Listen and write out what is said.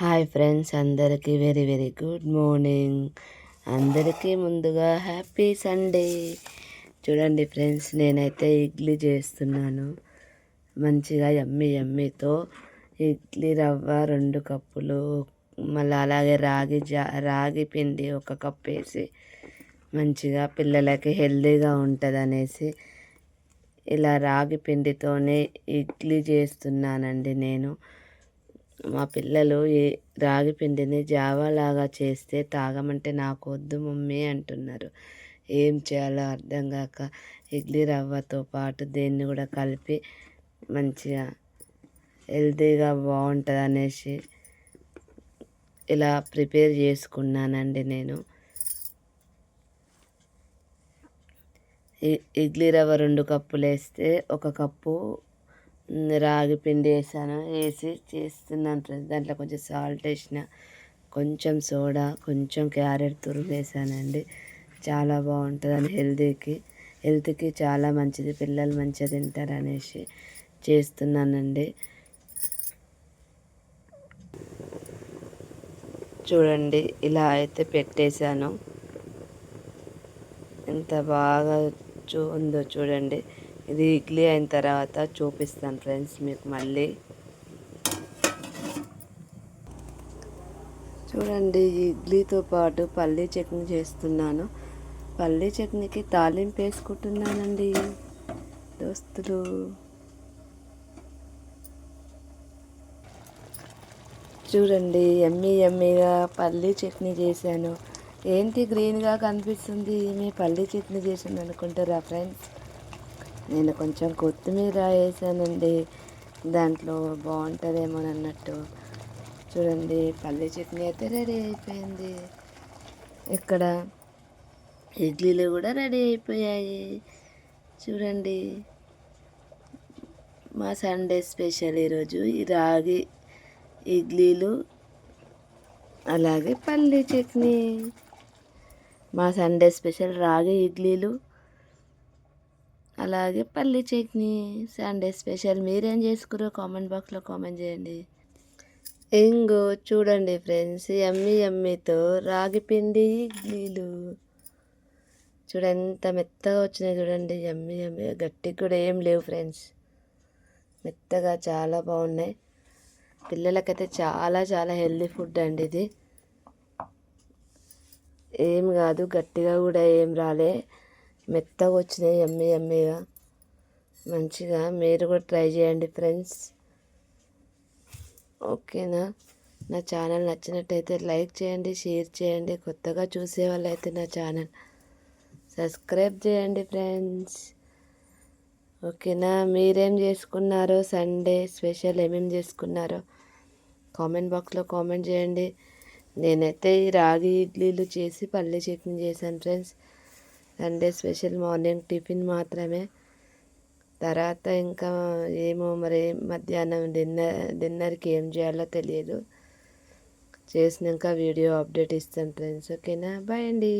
Hi friends అందరికీ very very good morning. అందరికీ ముందుగా హ్యాపీ సండే. చూడండి ఫ్రెండ్స్ నేనైతే ఇడ్లీ చేస్తున్నాను. మంచిగా ఎమ్మి ఎమ్మితో ఇడ్లీ రవ్వ రెండు కప్పులు మళ్ళీ అలాగే రాగి జా రాగి పిండి ఒక కప్ వేసి మంచిగా పిల్లలకి హెల్తీగా ఉంటుంది అనేసి ఇలా రాగి పిండితోనే ఇడ్లీ చేస్తున్నానండి నేను. మా పిల్లలు ఏ రాగి పిండిని జావాలాగా చేస్తే తాగమంటే నాకు వద్దు మమ్మీ అంటున్నారు. ఏం చేయాలో అర్థం కాక ఇడ్లీ రవ్వతో పాటు దేన్ని కూడా కలిపి మంచిగా హెల్తీగా బాగుంటుంది అనేసి ఇలా ప్రిపేర్ చేసుకున్నానండి నేను. ఇడ్లీ రవ్వ రెండు కప్పులు వేస్తే ఒక కప్పు రాగి పిండి వేసాను. వేసి చేస్తున్నాను ఫ్రెండ్స్. దాంట్లో కొంచెం సాల్ట్ వేసిన కొంచెం సోడా కొంచెం క్యారెట్ తురుము వేసానండి. చాలా బాగుంటుందని హెల్తీకి. హెల్త్కి చాలా మంచిది. పిల్లలు మంచిగా తింటారు అనేసి చేస్తున్నానండి. చూడండి ఇలా అయితే పెట్టేశాను. ఎంత బాగా చూ ఉందో చూడండి. ఇది ఇడ్లీ అయిన తర్వాత చూపిస్తాను ఫ్రెండ్స్ మీకు మళ్ళీ. చూడండి ఇడ్లీతో పాటు పల్లీ చట్నీ చేస్తున్నాను. పల్లీ చట్నీకి తాలింపు వేసుకుంటున్నానండి దోస్తులు. చూడండి ఎమ్మీ ఎమ్మీగా పల్లీ చట్నీ చేశాను. ఏంటి గ్రీన్గా కనిపిస్తుంది? మీ పల్లీ చట్నీ చేసింది అనుకుంటారా ఫ్రెండ్స్? నేను కొంచెం కొత్తిమీర వేసానండి. దాంట్లో బాగుంటుందేమో అన్నట్టు. చూడండి పల్లె చట్నీ అయితే రెడీ అయిపోయింది. ఇక్కడ ఇడ్లీలు కూడా రెడీ అయిపోయాయి. చూడండి మా సండే స్పెషల్ ఈరోజు ఈ రాగి ఇడ్లీలు అలాగే పల్లె చట్నీ. మా సండే స్పెషల్ రాగి ఇడ్లీలు అలాగే పల్లి చట్నీ సండే స్పెషల్ మీరేం చేసుకురో కామెంట్ బాక్స్లో కామెంట్ చేయండి. ఇంగో చూడండి ఫ్రెండ్స్ ఎమ్మి ఎమ్మితో రాగి పిండి ఇడ్లీలు. చూడ ఎంత మెత్తగా వచ్చినాయి చూడండి ఎమ్మి ఎమ్మి గట్టికి కూడా ఏం లేవు ఫ్రెండ్స్. మెత్తగా చాలా బాగున్నాయి. పిల్లలకైతే చాలా చాలా హెల్దీ ఫుడ్ అండి ఇది. ఏం కాదు గట్టిగా కూడా ఏం రాలే. మెత్తగా వచ్చినాయి ఎమ్మె ఎమ్మిగా మంచిగా మీరు కూడా ట్రై చేయండి ఫ్రెండ్స్. ఓకేనా? నా ఛానల్ నచ్చినట్టయితే లైక్ చేయండి షేర్ చేయండి. కొత్తగా చూసే వాళ్ళైతే నా ఛానల్ సబ్స్క్రైబ్ చేయండి ఫ్రెండ్స్. ఓకేనా? మీరేం చేసుకున్నారో సండే స్పెషల్ ఏమేమి చేసుకున్నారో కామెంట్ బాక్స్లో కామెంట్ చేయండి. నేనైతే ఈ రాగి ఇడ్లీలు చేసి పల్లె చట్నీ చేశాను friends. Sunday special morning tiffin మాత్రమే. తర్వాత ఇంకా ఏమో మరి మధ్యాహ్నం డిన్నర్ డిన్నర్కి ఏం చేయాలో తెలియదు. చేసినాక వీడియో అప్డేట్ ఇస్తాను ఫ్రెండ్స్ ఓకేనా? బాయ్ అండి.